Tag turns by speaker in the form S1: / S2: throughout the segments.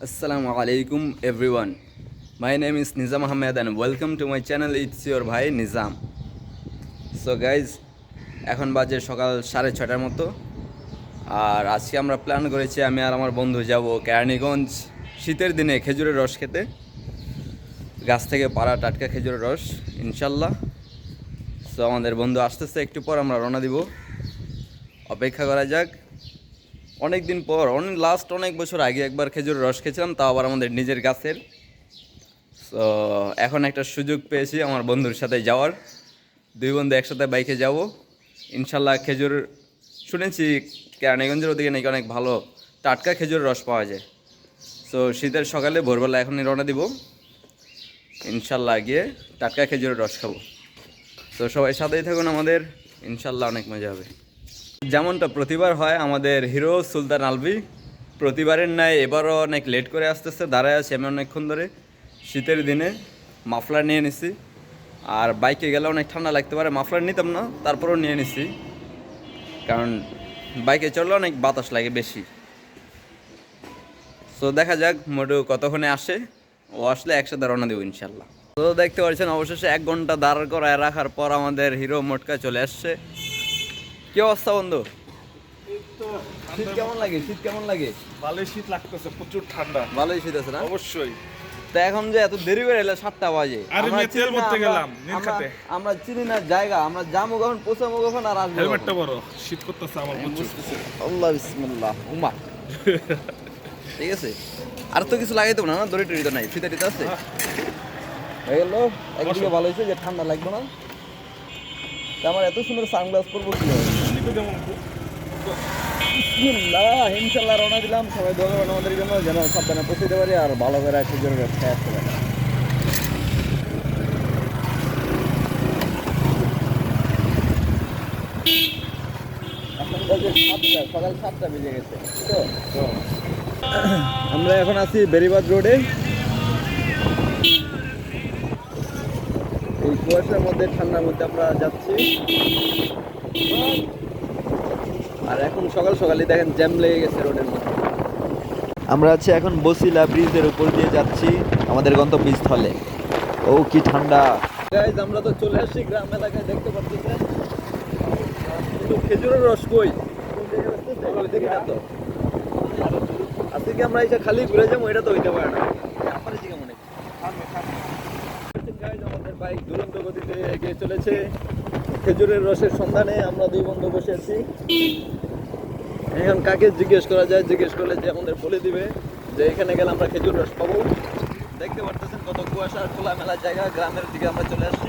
S1: Assalamu alaikum, everyone. My name is Nizam Ahmed and welcome to my channel it's your ভাই Nizam so guys এখন বাজে সকাল সাড়ে ছটার মতো। আর আজকে আমরা প্ল্যান করেছি আমি আর আমার বন্ধু যাব কেরানীগঞ্জ শীতের দিনে খেজুরের রস খেতে। গাছ থেকে পাড়া টাটকা খেজুরের রস, ইনশাল্লাহ। সো আমাদের বন্ধু আসতেছে, একটু পর আমরা রওনা দিব। অপেক্ষা করা যাক। অনেক দিন পর, অনেক লাস্ট অনেক বছর আগে একবার খেজুরের রস খেয়েছিলাম, তাও আবার আমাদের নিজের গাছের। তো এখন একটা সুযোগ পেয়েছি আমার বন্ধুর সাথে যাওয়ার। দুই বন্ধু একসাথে বাইকে যাব। ইনশাল্লাহ খেজুর, শুনেছি কেরানীগঞ্জের ওদিকে নাকি অনেক ভালো টাটকা খেজুরের রস পাওয়া যায়। তো শীতের সকালে ভোরবেলা এখনই রওনা দিব। ইনশাল্লাহ গিয়ে টাটকা খেজুরের রস খাব। তো সবাই সাথেই থাকুন আমাদের। ইনশাল্লাহ অনেক মজা হবে। যেমনটা প্রতিবার হয়, আমাদের হিরো সুলতান আলভি প্রতিবারের ন্যায় এবারও অনেক লেট করে আসতেছে, দাঁড়ায় আছে আমি অনেকক্ষণ ধরে। শীতের দিনে মাফলার নিয়ে নিছি। আর বাইকে গেলে অনেক ঠান্ডা লাগতে পারে, মাফলার নিতাম না, তারপরেও নিয়ে নিছি। কারণ বাইকে চললে অনেক বাতাস লাগে বেশি। তো দেখা যাক মোটু কতক্ষণে আসে। ও আসলে একসাথে রওনা দেবো ইনশাল্লাহ। তো দেখতে পাচ্ছেন, অবশেষে এক ঘণ্টা দাঁড় করায় রাখার পর আমাদের হিরো মোটকা চলে আসছে। কি অবস্থা বন্ধু? শীত কেমন লাগে? শীত কেমন লাগে?
S2: ভালোই শীত লাগতেছে প্রচুর ঠান্ডা।
S1: ভালোই শীত আছে না?
S2: অবশ্যই।
S1: তা এখন যে এত দেরি করে এলে সাতটা বাজে। আমরা
S2: তেল
S1: চিনি না,
S2: ভরতে গেলাম, নীল
S1: আমরা- চিনি না জায়গা আমরা যাব কখন পৌঁছাবো কখন আর আসব
S2: হেলমেটটা বড় শীত করতেছে আমার
S1: আল্লাহ বিসমিল্লাহ উমা। ঠিক আছে? আর তো কিছু লাগাইতো না দড়ি টড়ি তো নাই ফিতা টিতা আছে। হয়ে গেল একদিকে ভালো হয়েছে যে ঠান্ডা লাগবে না। আমার এত সুন্দর সানগ্লাস করব কি হবে দিলাম সবাই আমাদের জন্য যেন সাবধানে পারি আর ভালো করে সকাল সাতটা বেজে গেছে তো আমরা এখন আছি বেরিবাদ রোডে। এই কুয়াশার মধ্যে, ঠান্ডার মধ্যে আমরা যাচ্ছি। এখন সকাল সকালই দেখেন জ্যাম লেগে গেছে রোডের মধ্যে। আমরা আছি এখন বসিলা ব্রিজের উপর দিয়ে যাচ্ছি আমাদের গন্তব্যস্থলে। ও কি ঠান্ডা। গাইজ আমরা তো চলে আসছি গ্রাম এলাকায় দেখতে পাচ্ছেন কিন্তু খেজুরের রস কই? দেখি না তো আজকে কি আমরা এটা খালি ঘুরে যাব? এটা তো হইতে পারে না। আমার এদিকে মনে আমাদের বাইক দুরন্ত গতিতে এগিয়ে চলেছে। খেজুরের রসের সন্ধানে আমরা দুই বন্ধু বসে আছি। এখন কাকে জিজ্ঞেস করা যায়, জিজ্ঞেস করলে যে আমাদের বলে দিবে যে এখানে গেলে আমরা খেজুর রস পাবো। দেখতে পারতেছেন কত কুয়াশা খোলা মেলা জায়গা, গ্রামের দিকে আমরা চলে আসছি।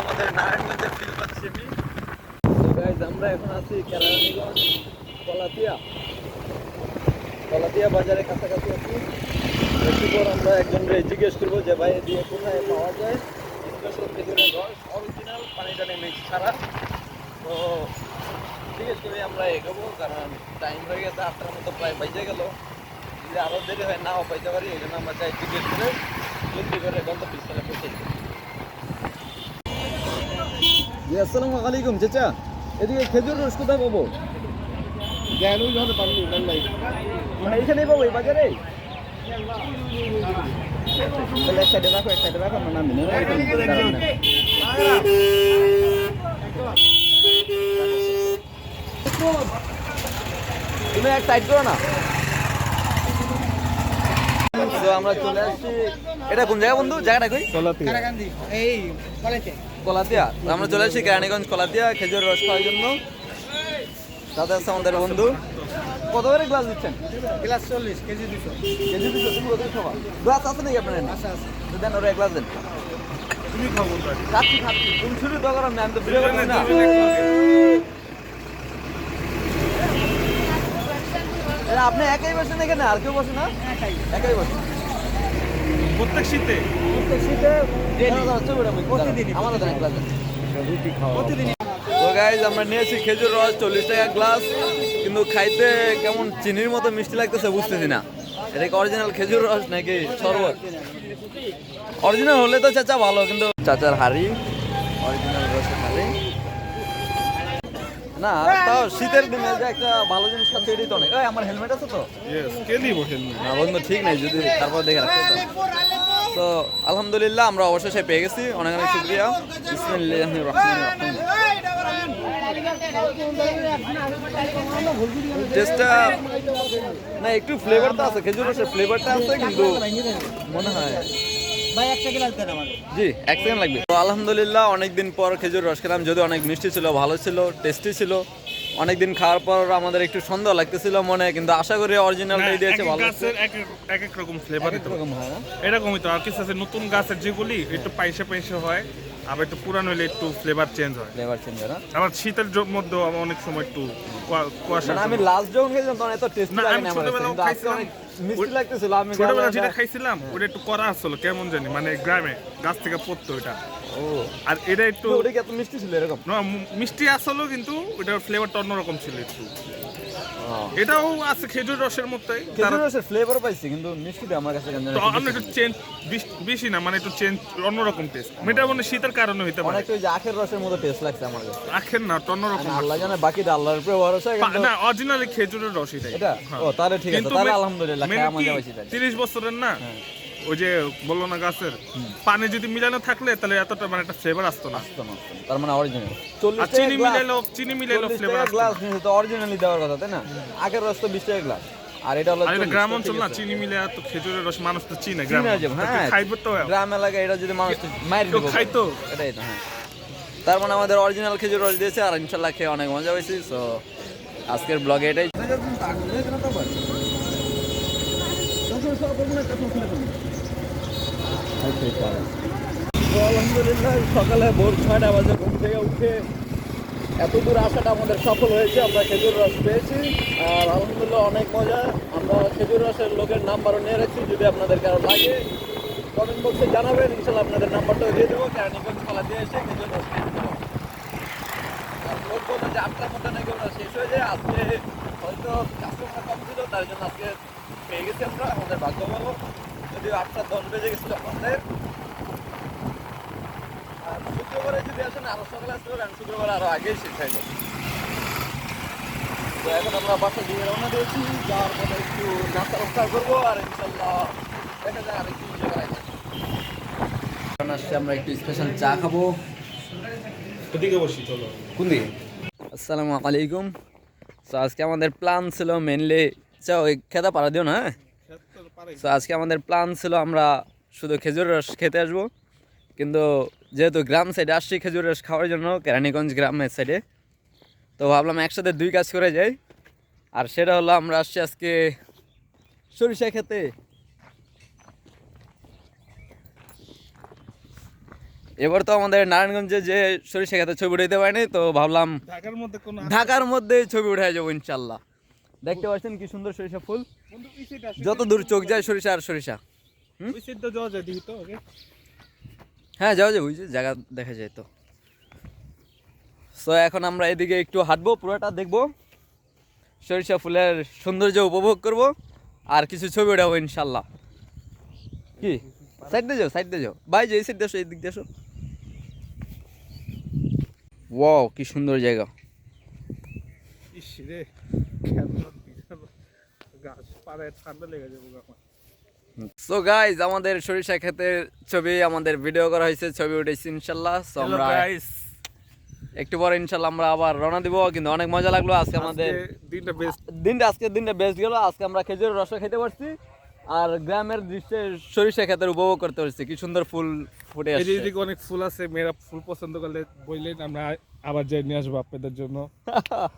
S1: আমাদের আমরা এখন আছি কেরানীগঞ্জ, কলাতিয়া। কলাতিয়া বাজারের কাছাকাছি আছি। আমরা একজনকে জিজ্ঞেস করব যে ভাই দিয়ে কোথায় পাওয়া যায়? স্পেশাল খেজুরের রস অরিজিনাল পানি টানি মিক্স ছাড়া তো জিজ্ঞেস করে আমরা এগোবো কারণ টাইম হয়ে গেছে আটটার মতো প্রায় বাজে গেল। যদি আরও দেরি হয় নাও পাইতে পারি এই জন্য আমরা চাই করে জলদি করে গন্তব্যস্থলে পৌঁছে জি আসসালামু আলাইকুম চাচা। এদিকে খেজুর রস কোথায় পাবো? মানে এইখানেই পাবো এই বাজারে? এক এক। তুমি এক সাইড করো না আমরা চলে আসছি। এটা কোন জায়গা বন্ধু জায়গাটা কই কলাতিয়া। তো আমরা চলে আসছি কেরানীগঞ্জ কলাতিয়া, খেজুর রস খাওয়ার জন্য। তাতে আছে আমাদের বন্ধু। কত করে গ্লাস দিচ্ছেন?
S3: গ্লাস চল্লিশ কেজি দুশো।
S1: কেজি দুশো তুমি কত খাওয়া গ্লাস আছে নাকি আপনার
S3: আচ্ছা আচ্ছা
S1: দেন ওরা গ্লাস দেন।
S2: তুমি খাব না
S1: খাচ্ছি খাচ্ছি তুমি শুরু তো না আমি তো করছি না। আপনি একাই বসেন এখানে? আর কেউ বসে না? একাই। বসেন।
S2: প্রত্যেক শীতে?
S1: প্রত্যেক শীতে প্রতিদিন আমরা নিয়েছি খেজুর রস চল্লিশ টাকা গ্লাস কিন্তু খাইতে কেমন চিনির মতো মিষ্টি লাগতেছে বুঝতেছি না। এটা কি অরিজিনাল খেজুর রস নাকি শরবত? অরিজিনাল হলে তো চাচা ভালো কিন্তু চাচার হাড়ি অরিজিনাল রসের হাড়ি। না তাও শীতের দিনে যে একটা ভালো জিনিস খাচ্ছে এটাই তো অনেক। এই, আমার হেলমেট আছে তো?
S2: কে দিব হেলমেট
S1: না বন্ধু ঠিক নাই যদি তারপর দেখে রাখতে তো তো আলহামদুলিল্লাহ আমরা অবশেষে পেয়ে গেছি। অনেক অনেক শুক্রিয়া। বিসমিল্লাহির রহমানির রহিম। টেস্টটা না একটু ফ্লেভার তো আছে খেজুর রসের ফ্লেভারটা আছে কিন্তু মনে হয় জি এক সেকেন্ড লাগবে। তো আলহামদুলিল্লাহ অনেকদিন পর খেজুর রস খেলাম যদি অনেক মিষ্টি ছিল ভালো ছিল টেস্টি ছিল। অনেকদিন খাওয়ার পর আমাদের একটু সন্দেহ লাগতেছিল মনে কিন্তু আশা করি অরিজিনালটাই দিয়েছে ভালো
S2: গাছের এক এক- রকম ফ্লেভার এরকমই তো আর কিছু আছে নতুন গাছের যেগুলি একটু পাইসে পাইসে হয় আবার একটু পুরানো হলে একটু ফ্লেভার চেঞ্জ হয়।
S1: ফ্লেভার চেঞ্জ হয় না?
S2: আবার শীতের মধ্যেও অনেক সময় একটু কুয়াশা
S1: মানে আমি লাস্ট যখন খেয়েছিলাম তখন এত টেস্টি লাগে না আমার কিন্তু আজকে অনেক মিষ্টি লাগতেছিল আমি
S2: ছোটবেলা যেটা খাইছিলাম ওটা একটু করা আসলো কেমন জানি মানে গ্রামে গাছ থেকে পড়তো ওটা আর এটা একটু
S1: ওটা কি এত মিষ্টি ছিল এরকম?
S2: না, মিষ্টি আসলো কিন্তু ওটার ফ্লেভারটা অন্যরকম ছিল একটু। এটাও আছে খেজুর রসের মতোই।
S1: খেজুর রসের ফ্লেভার পাইছি কিন্তু মিষ্টিটা আমার কাছে কেন জানি একটু
S2: চেঞ্জ বেশি না মানে একটু চেঞ্জ অন্যরকম টেস্ট এটা মানে শীতের কারণে হইতে পারে।
S1: অনেকটা আখের রসের মতো টেস্ট লাগছে আমার কাছে।
S2: আখের না অন্যরকম
S1: আল্লাহ জানে বাকিটা আল্লাহর উপরে ভরসা
S2: না অরিজিনালি খেজুরের রস
S1: এটা?
S2: হ্যাঁ।
S1: ও তাহলে ঠিক আছে তাহলে আলহামদুলিল্লাহ খাওয়া মজা হইছে
S2: 30 বছরের না?
S1: হ্যাঁ।
S2: ওই যে বলল না গাছের পানি যদি মিলানো থাকলে তাহলে এতটা মানে একটা ফ্লেভার আসতো না।
S1: আসতো না, তার মানে অরিজিনাল
S2: আর চিনি মিলাইলো চিনি মিলাইলো ফ্লেভার আসতো
S1: গ্লাস নিয়ে তো অরিজিনালি দেওয়ার কথা তাই না? আগের রস তো বিশ টাকা গ্লাস আর এটা হলো
S2: আর এটা
S1: 40,
S2: গ্রাম অঞ্চল না চিনি মিলে তো খেজুরের রস মানুষ তো চিনে গ্রাম।
S1: হ্যাঁ।
S2: খাইবে তো
S1: গ্রাম এলাকায় এটা যদি মানুষ
S2: কেউ
S1: দিব
S2: খাইতো।
S1: এটাই তো হ্যাঁ। তার মানে আমাদের অরিজিনাল খেজুর রস দিয়েছে আর ইনশাল্লাহ খেয়ে অনেক মজা হয়েছে সো আজকের ব্লগে এটাই তো সকালে ভোর ছয়টা বাজে ঘুম থেকে উঠে এত দূর আসাটা আমাদের সফল হয়েছে, আমরা খেজুর রস পেয়েছি, আর আলহামদুলিল্লাহ অনেক মজা। আমরা খেজুর রসের লোকের নাম্বারও নিয়ে রাখছি, যদি আপনাদের কারও লাগে কমেন্ট বক্সে জানাবেন ইনশাল্লাহ আপনাদের নাম্বারটাও দিয়ে দেবো কেরানীগঞ্জ খেলা দিয়ে এসে খেজুর রস নেব। আর লোক বলল যে আটটার মধ্যে নাকি ওরা শেষ হয়ে যায়, আজকে হয়তো কাস্টমার কম ছিল তার জন্য আজকে পেয়ে গেছি আমরা আমাদের ভাগ্য ভালো। যদিও আটটা দশ বেজে গেছিল আমাদের। আর শুক্রবারে যদি আসেন সকালে আসতে পারেন শুক্রবার আরও আগেই শেষ হয়ে যাবে। তো এখন আমরা বাসা দিয়ে রওনা দিয়েছি যাওয়ার পরে একটু নাস্তা রস্তা করব আর ইনশাল্লাহ দেখা যায় আর একটু এনজয় করা এখন আসছে আমরা একটু স্পেশাল চা খাব। কোন দিকে? আসসালামু আলাইকুম। তো আজকে আমাদের প্ল্যান ছিল মেনলি চা, ওই খেতা পাড়া দিও না হ্যাঁ? তো আজকে আমাদের প্ল্যান ছিল আমরা শুধু খেজুর রস খেতে আসব। কিন্তু যেহেতু গ্রাম সাইডে আসছি খেজুর রস খাওয়ার জন্য, কেরানীগঞ্জ গ্রামের সাইডে তো ভাবলাম একসাথে দুই কাজ করে যাই। আর সেটা হলো আমরা আসছি আজকে সরিষা খেতে। এবার তো আমাদের নারায়ণগঞ্জে যে সরিষা খেতে ছবি উঠাইতে পারিনি তো ভাবলাম
S2: ঢাকার মধ্যে
S1: ঢাকার মধ্যে ছবি উঠে যাব ইনশাল্লাহ। দেখতে পাচ্ছেন কি সুন্দর সরিষা ফুল। যত দূর চোখ যায় সরিষা আর সরিষা।
S2: ওই যাওয়া
S1: হ্যাঁ যাওয়া যায় বুঝছি জায়গা দেখা যায় তো। সো এখন আমরা এদিকে একটু হাঁটবো পুরোটা দেখব। সরিষা ফুলের সৌন্দর্য উপভোগ করব আর কিছু ছবি উঠাবো ইনশাল্লাহ। কি? সাইড দিয়ে যাও সাইড দিয়ে যাও। ভাই যে এই সাইড দিয়ে আসো এই দিক দিয়ে আসো। ওয়াও কি সুন্দর জায়গা। সো গাইজ আমাদের সরিষা ক্ষেতের ছবি আমাদের ভিডিও করা হয়েছে ছবি উঠেছি ইনশাল্লাহ। সো
S2: হ্যালো
S1: আমরা একটু পরে ইনশাল্লাহ আমরা আবার রওনা দিব কিন্তু অনেক মজা লাগল আজকে আমাদের
S2: দিনটা বেস্ট
S1: দিনটা আজকের দিনটা বেস্ট গেল। আজকে আমরা খেজুরের রস খেতে পারছি। আর গ্রামের দৃশ্যে সরিষা ক্ষেতের উপভোগ করতে পারছি কি সুন্দর ফুল ফুটে আসছে।
S2: এদিকে অনেক ফুল আছে মেয়েরা ফুল পছন্দ করলে বললেন আমরা আবার যাই নিয়ে আসব আপনাদের জন্য।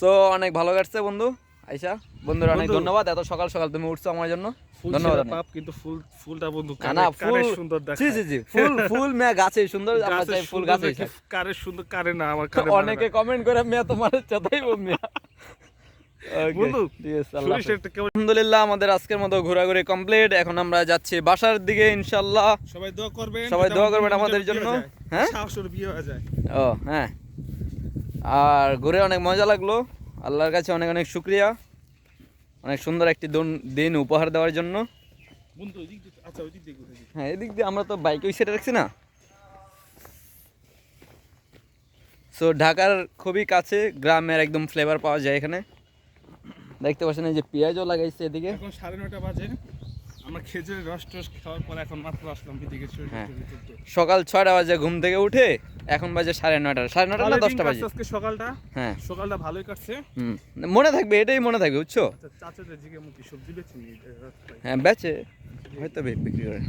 S1: সো অনেক ভালো কাটছে বন্ধু। আইসা বন্ধুরা অনেক ধন্যবাদ। এত সকাল সকাল তুমি উঠছো আমার জন্য। ধন্যবাদ
S2: পাপ কিন্তু ফুল ফুলটা বন্ধু
S1: না, ফুল
S2: সুন্দর
S1: জি জি জি ফুল ফুল মেয়া গাছে সুন্দর আমরা চাই ফুল গাছে
S2: কারে সুন্দর কারে না আমার কারে
S1: অনেকে কমেন্ট করে মেয়া তোমার চাতাই মেয়া। আলহামদুলিল্লাহ আমাদের আজকের মতো ঘোরাঘুরি কমপ্লিট এখন আমরা যাচ্ছি বাসার দিকে ইনশাল্লাহ
S2: সবাই দোয়া করবেন
S1: সবাই দোয়া করবেন আমাদের জন্য।
S2: হ্যাঁ?
S1: হয়ে?
S2: যায়।
S1: ও হ্যাঁ। আর ঘুরে অনেক মজা লাগল। আল্লাহর কাছে অনেক অনেক শুক্রিয়া। অনেক সুন্দর একটি দিন উপহার দেওয়ার জন্য।
S2: বন্ধু ওই দিক দিয়ে- আচ্ছা।
S1: হ্যাঁ এদিক দিয়ে আমরা তো বাইকে ওই সাইডে রাখছি না? সো ঢাকার খুবই কাছে গ্রামের একদম ফ্লেভার পাওয়া যায় এখানে। দেখতে পাচ্ছেন এই যে পেঁয়াজও লাগাইছে এদিকে।
S2: এখন সাড়ে নটা বাজে। আমরা খেজুরের রস টস খাওয়ার পর এখন মাত্র আসলাম এদিকে
S1: হ্যাঁ। সকাল ছয়টা বাজে ঘুম থেকে উঠে এখন বাজে সাড়ে নয়টা। সাড়ে নয়টা না দশটা বাজে?
S2: আজকে সকালটা।
S1: হ্যাঁ।
S2: সকালটা ভালোই কাটছে।
S1: মনে থাকবে এটাই মনে থাকবে বুঝছ?
S2: আচ্ছা চাচাদের জিগে মুখি সবজি বেছে
S1: হ্যাঁ বেচে। হয়তো বিক্রি করে।